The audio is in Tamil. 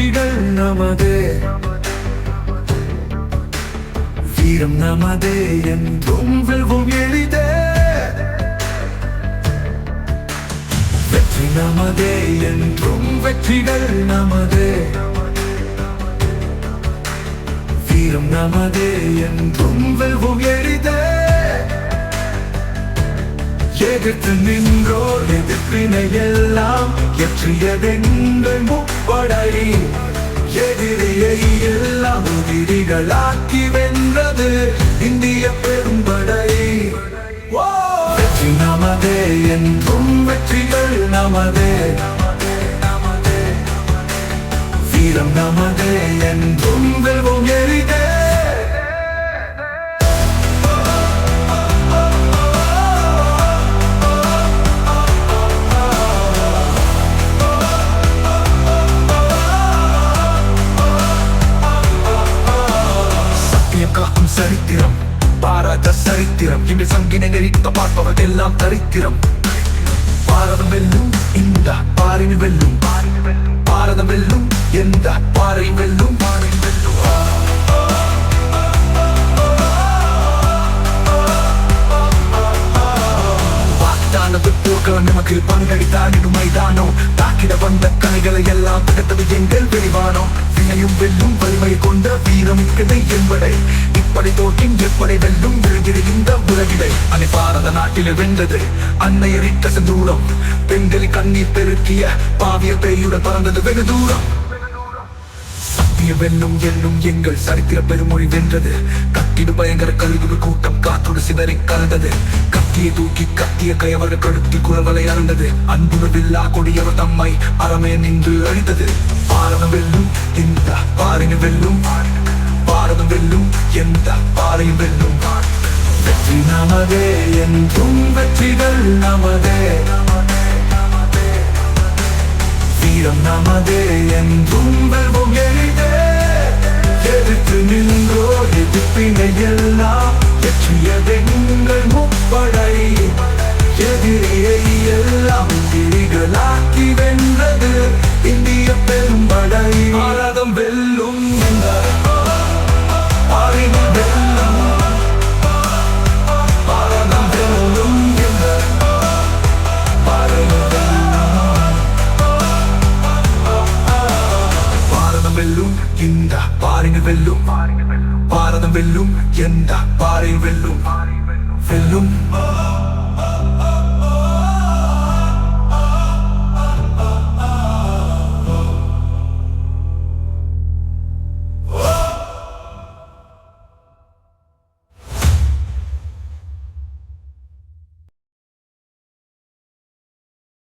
வெற்றிகள் நமது. வீரம் நமது என்றும் வெல்வோம் எளிதே. வெற்றி நமதே என்றும் வெற்றிகள் நமது. வீரம் நமது என்றும் வெல்வோம் எளிதே. எதிர்த்து நின்றோர் எதிர்ப்பினை எல்லாம் எற்றியதெங்கள் முப்படை. எதிரியை எல்லாம் உதிரிகளாக்கி வென்றது இந்திய பெரும்படை. வெற்றி நமதே என்றும் வெற்றிகள் நமதே. வீரம் நமதே என்றும் சரித்திரம் இன்று சங்கினை நெறித்த பார்ப்பவர் எல்லாம் தரித்திரம். பாரதம் வெல்லும் இந்த பாரின் வெல்லும். பாரதம் வெல்லும் எந்த பாறை வெல்லும். வாக்தானத்து போக்கள் நமக்கு பங்கடித்தார் மைதானம் தாக்கிட வந்த கலைகளை எல்லாம் தகர்த்தது எங்கள் வெளிவானம் வினையும் வெல்லும் வலிமை கொண்ட வீரம் கிடை என்பதை இப்படி எப்படி வெல்லும் விழுகிறது இந்த உலகிடை அனை பாரத நாட்டிலே வென்றது. அன்னை எரித்த செந்தூரம் பெண்களின் கண்ணீர் பெருக்கிய பாவிய பேயுடன் பறந்தது வெகு தூரம். வெல்லும் எல்லும் எங்கள் சரித்திர பெருமொழி வென்றது. கட்டிடு பயங்கர கழுகுடு கூட்டம் காற்றோடு சிதறி கலந்தது. கத்தியை தூக்கி கத்திய கயவர் கழுத்தி குரவலை அறந்தது அன்புணர்வில்லா கொடியவர் தம்மை அறமே நின்று அழித்தது. பாரதம் வெல்லும் இந்த பாரின வெல்லும் பாரதம் வெல்லும் எந்த பாறையும் வெல்லும். வெற்றி நமதே என்றும் வெற்றிகள் நமதே. வீரம் நமதே என்றும் வெல்வோம் எளிதே. எதிர்த்து நின்றோ எதிர்ப்பினை எல்லாம் வெற்றியதெங்கள் முப்படை. இந்த பாரிന് வெல்லும் பாரதம் வெல்லும் எந்த பாறை வெல்லும் வெல்லும்